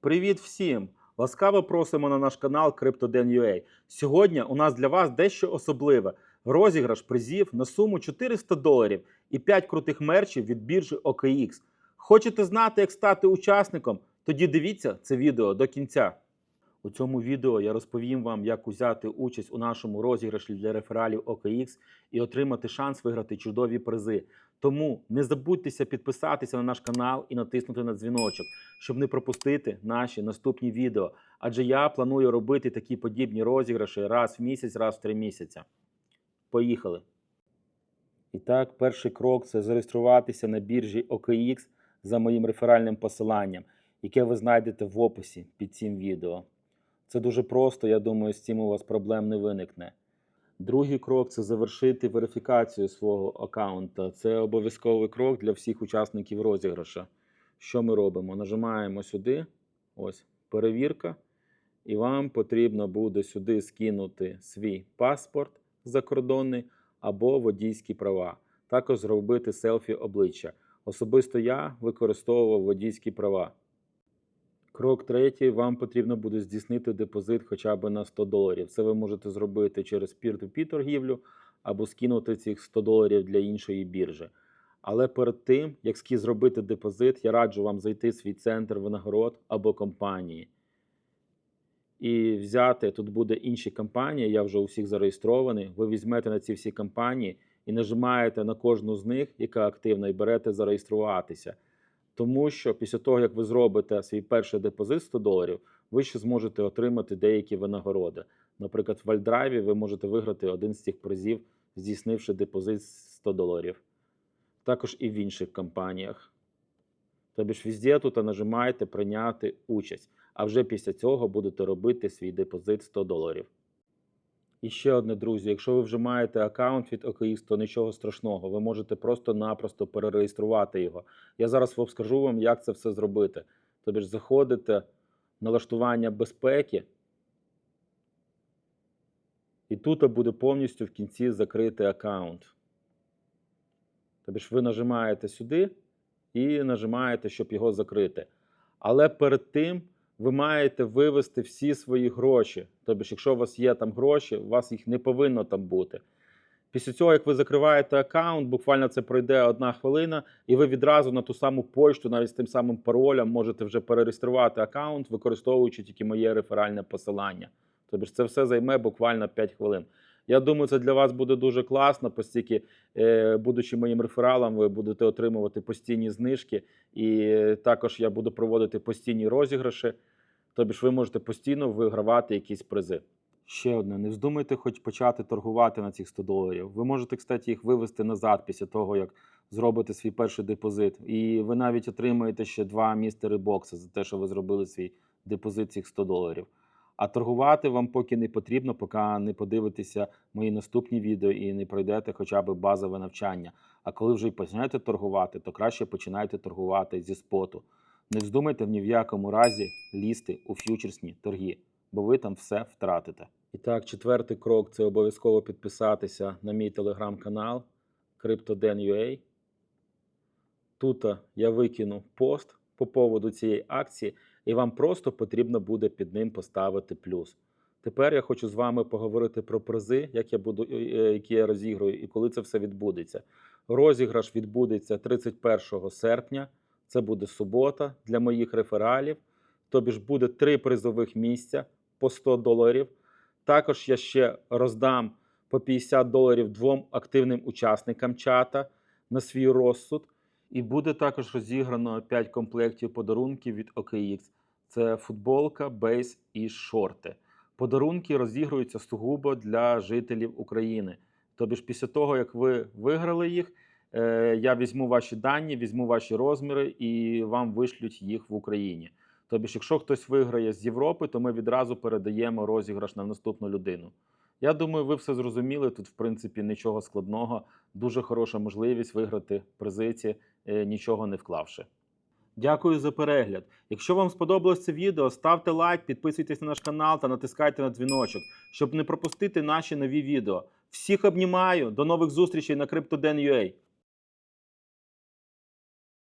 Привіт всім! Ласкаво просимо на наш канал CryptoDen.ua. Сьогодні у нас для вас дещо особливе: розіграш призів на суму 400 доларів і 5 крутих мерчів від біржі OKX. Хочете знати, як стати учасником? Тоді дивіться це відео до кінця. У цьому відео я розповім вам, як узяти участь у нашому розіграші для рефералів OKX і отримати шанс виграти чудові призи. Тому не забудьтеся підписатися на наш канал і натиснути на дзвіночок, щоб не пропустити наші наступні відео. Адже я планую робити такі подібні розіграші раз в місяць, раз в три місяці. Поїхали! І так, перший крок це зареєструватися на біржі OKX за моїм реферальним посиланням, яке ви знайдете в описі під цим відео. Це дуже просто, я думаю, з цим у вас проблем не виникне. Другий крок це завершити верифікацію свого аккаунта. Це обов'язковий крок для всіх учасників розіграша. Що ми робимо? Нажимаємо сюди, ось перевірка, і вам потрібно буде сюди скинути свій паспорт закордонний або водійські права. Також зробити селфі обличчя. Особисто я використовував водійські права. Крок третій. Вам потрібно буде здійснити депозит хоча б на 100 доларів. Це ви можете зробити через peer-to-peer торгівлю або скинути цих 100 доларів для іншої біржі. Але перед тим, як зробити депозит, я раджу вам зайти в свій центр винагород або компанії. І взяти тут буде інші компанії, я вже у всіх зареєстрований. Ви візьмете на ці всі компанії і нажимаєте на кожну з них, яка активна, і берете зареєструватися. Тому що після того, як ви зробите свій перший депозит 100 доларів, ви ще зможете отримати деякі винагороди. Наприклад, в Вальдрайві ви можете виграти один з цих призів, здійснивши депозит 100 доларів. Також і в інших компаніях. Тобі ж везде тут нажимаєте прийняти участь, а вже після цього будете робити свій депозит 100 доларів. І ще одне, друзі, якщо ви вже маєте аккаунт від OKX, то нічого страшного, ви можете просто-напросто перереєструвати його. Я зараз вам скажу вам, як це все зробити. Тобі ж заходите налаштування безпеки, і тут буде повністю в кінці закритий аккаунт. Тобі ж ви нажимаєте сюди і нажимаєте, щоб його закрити. Але перед тим ви маєте вивести всі свої гроші. Тобто, якщо у вас є там гроші, у вас їх не повинно там бути. Після цього, як ви закриваєте аккаунт, буквально це пройде одна хвилина, і ви відразу на ту саму почту, навіть з тим самим паролем, можете вже перереєструвати аккаунт, використовуючи тільки моє реферальне посилання. Тобто це все займе буквально 5 хвилин. Я думаю, це для вас буде дуже класно, оскільки, е, будучи моїм рефералом, ви будете отримувати постійні знижки, і також я буду проводити постійні розіграші. Тобі ж ви можете постійно вигравати якісь призи. Ще одне, не вздумайте хоч почати торгувати на цих 100 доларів. Ви можете, кстати, їх вивести назад після того, як зробите свій перший депозит. І ви навіть отримаєте ще два містери бокси за те, що ви зробили свій депозит цих 100 доларів. А торгувати вам поки не потрібно, поки не подивитеся мої наступні відео і не пройдете хоча б базове навчання. А коли вже й почнете торгувати, то краще починайте торгувати зі споту. Не вздумайте ні в якому разі лізти у ф'ючерсні торги, бо ви там все втратите. І так, четвертий крок це обов'язково підписатися на мій телеграм-канал CryptoDen.ua. Тут я викину пост по поводу цієї акції, і вам просто потрібно буде під ним поставити плюс. Тепер я хочу з вами поговорити про призи, як я буду, е, які я розіграю, і коли це все відбудеться. Розіграш відбудеться 31 серпня. Це буде субота для моїх рефералів. Тобі ж буде три призових місця по 100 доларів. Також я ще роздам по 50 доларів двом активним учасникам чата на свій розсуд. І буде також розіграно 5 комплектів подарунків від OKX. Це футболка, бейс і шорти. Подарунки розігруються сугубо для жителів України. Тобі ж після того, як ви виграли їх, е, я візьму ваші дані, візьму ваші розміри і вам вишлють їх в Україні. Тобі ж, якщо хтось виграє з Європи, то ми відразу передаємо розіграш на наступну людину. Я думаю, ви все зрозуміли. Тут, в принципі, нічого складного. Дуже хороша можливість виграти призиці, е, нічого не вклавши. Дякую за перегляд. Якщо вам сподобалось це відео, ставте лайк, підписуйтесь на наш канал та натискайте на дзвіночок, щоб не пропустити наші нові відео. Всіх обнімаю, до нових зустрічей на CryptoDen.ua.